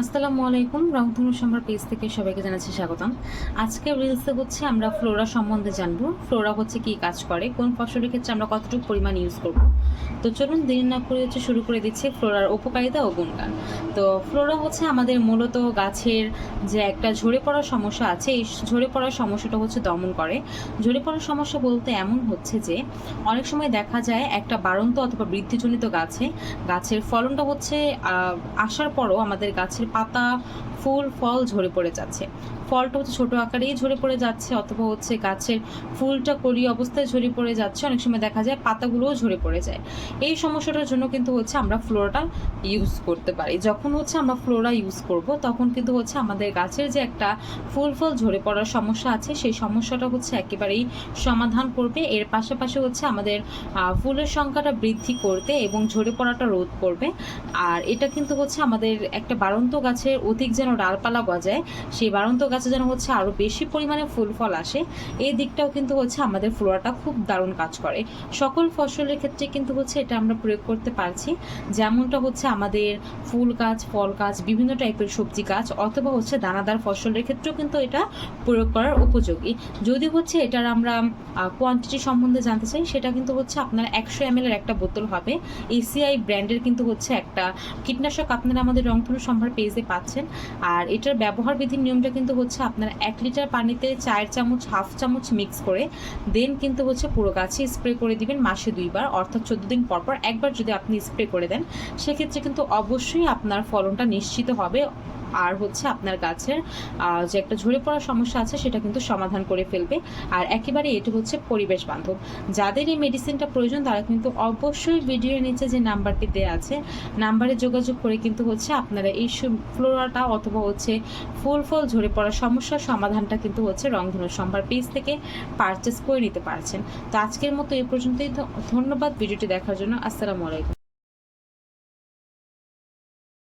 আসসালামু আলাইকুম। রংধনু সম্ভার পেজ থেকে সবাইকে জানাচ্ছি স্বাগতম। আজকে রিলসে হচ্ছে আমরা ফ্লোরা সম্বন্ধে জানব। ফ্লোরা হচ্ছে কি কাজ করে? কোন ফসলের ক্ষেত্রে আমরা কতটুকু পরিমাণ ইউজ করব? তো চলুন দেরি না করে হচ্ছে শুরু করে দিচ্ছি ফ্লোরার উপকারিতা ও গুণগান। তো ফ্লোরা হচ্ছে আমাদের মূলত গাছের যে একটা ঝরে পড়ার সমস্যা আছে, এই ঝরে পড়ার সমস্যাটা হচ্ছে দমন করে। ঝরে পড়ার সমস্যা বলতে এমন হচ্ছে যে, অনেক সময় দেখা যায় একটা বাড়ন্ত অথবা বৃদ্ধিজনিত গাছে, গাছের ফলনটা হচ্ছে আসার পরও আমাদের গাছের পাতা ফুল, ফল ঝরে পড়ে যাচ্ছে। ফলটা হচ্ছে ছোটো আকারেই ঝরে পড়ে যাচ্ছে, অথবা হচ্ছে গাছের ফুলটা কলি অবস্থায় ঝরে পড়ে যাচ্ছে, অনেক সময় দেখা যায় পাতাগুলোও ঝরে পড়ে যায়। এই সমস্যাটার জন্য কিন্তু হচ্ছে আমরা ফ্লোরাটা ইউজ করতে পারি। যখন হচ্ছে আমরা ফ্লোরা ইউজ করব, তখন কিন্তু হচ্ছে আমাদের গাছের যে একটা ফুল, ফল ঝরে পড়ার সমস্যা আছে, সেই সমস্যাটা হচ্ছে একেবারেই সমাধান করবে। এর পাশাপাশি হচ্ছে আমাদের ফুলের সংখ্যাটা বৃদ্ধি করতে এবং ঝরে পড়াটা রোধ করবে। আর এটা কিন্তু হচ্ছে আমাদের একটা বাড়ন্ত গাছের অধিক যেন ডালপালা গজায়, সেই বাড়ন্ত গাছে যেন হচ্ছে আরও বেশি পরিমাণে ফুল ফল আসে, এই দিকটাও কিন্তু হচ্ছে আমাদের ফ্লোরাটা খুব দারুণ কাজ করে। সকল ফসলের ক্ষেত্রে কিন্তু হচ্ছে এটা আমরা প্রয়োগ করতে পারছি। যেমনটা হচ্ছে আমাদের ফুল গাছ, ফল গাছ, বিভিন্ন টাইপের সবজি গাছ, অথবা হচ্ছে দানাদার ফসলের ক্ষেত্রেও কিন্তু এটা প্রয়োগ করার উপযোগী। যদি হচ্ছে এটার আমরা কোয়ান্টিটি সম্বন্ধে জানতে চাই, সেটা কিন্তু হচ্ছে আপনার একশো এম এর একটা বোতল হবে। এসিআই ব্র্যান্ডের কিন্তু হচ্ছে একটা কীটনাশক আপনারা আমাদের রংধনু সম্ভার পেজে পাচ্ছেন। আর এটার ব্যবহার বিধির নিয়মটা কিন্তু হচ্ছে আপনার এক লিটার পানিতে চায়ের চামচ, হাফ চামচ মিক্স করে দেন কিন্তু হচ্ছে পুরো গাছে স্প্রে করে দিবেন মাসে দুইবার, অর্থাৎ চোদ্দ দিন পর পর একবার যদি আপনি স্প্রে করে দেন, সেক্ষেত্রে কিন্তু অবশ্যই আপনার ফলনটা নিশ্চিত হবে। আর হচ্ছে আপনার গাছের যে একটা ঝরে পড়ার সমস্যা আছে সেটা কিন্তু সমাধান করে ফেলবে। আর একেবারে এটি হচ্ছে পরিবেশ বান্ধব। যাদের এই মেডিসিনটা প্রয়োজন, তারা কিন্তু অবশ্যই ভিডিওর নিচে যে নাম্বারটি দেওয়া আছে, নাম্বারে যোগাযোগ করে কিন্তু হচ্ছে আপনারা এই ফ্লোরাটা অথবা হচ্ছে ফুল ফল ঝরে পড়ার সমস্যার সমাধানটা কিন্তু হচ্ছে রংধনু সম্ভার পেজ থেকে পারচেস করে নিতে পারছেন। তো আজকের মতো এই পর্যন্তই। ধন্যবাদ ভিডিওটি দেখার জন্য। আসসালামু আলাইকুম।